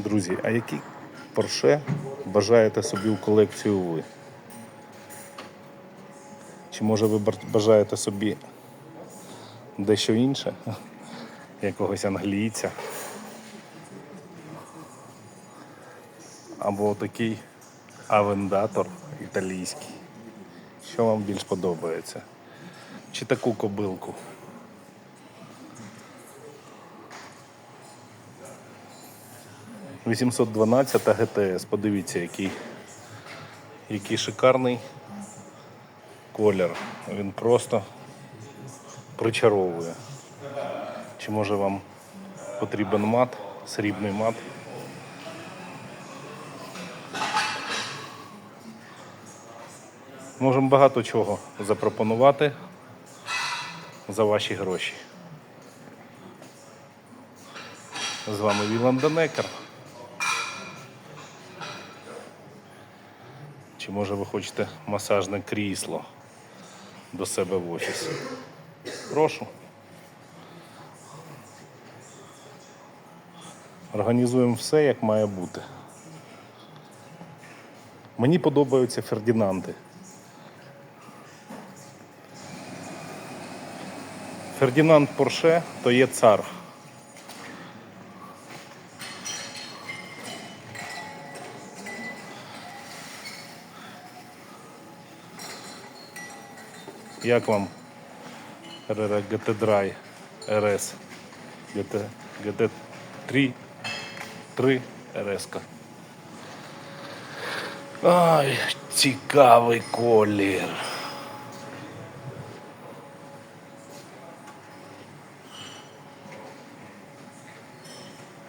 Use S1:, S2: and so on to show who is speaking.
S1: Друзі, а який Порше бажаєте собі у колекцію ви? Чи може ви бажаєте собі дещо інше? Якогось англійця? Або такий авендатор італійський. Що вам більш подобається? Чи таку кобилку? «812 ГТС. Подивіться, який, який шикарний колір. Він просто причаровує. Чи може вам потрібен мат, срібний мат? Можемо багато чого запропонувати за ваші гроші. З вами Вілан Данекер. Чи може ви хочете масажне крісло до себе в офіс? Прошу. Організуємо все, як має бути. Мені подобаються Фердінанди. Фердінанд Порше то є цар. Як вам GT Dry RS GT, GT3 3 RS. -ка. Ай, цікавий колір.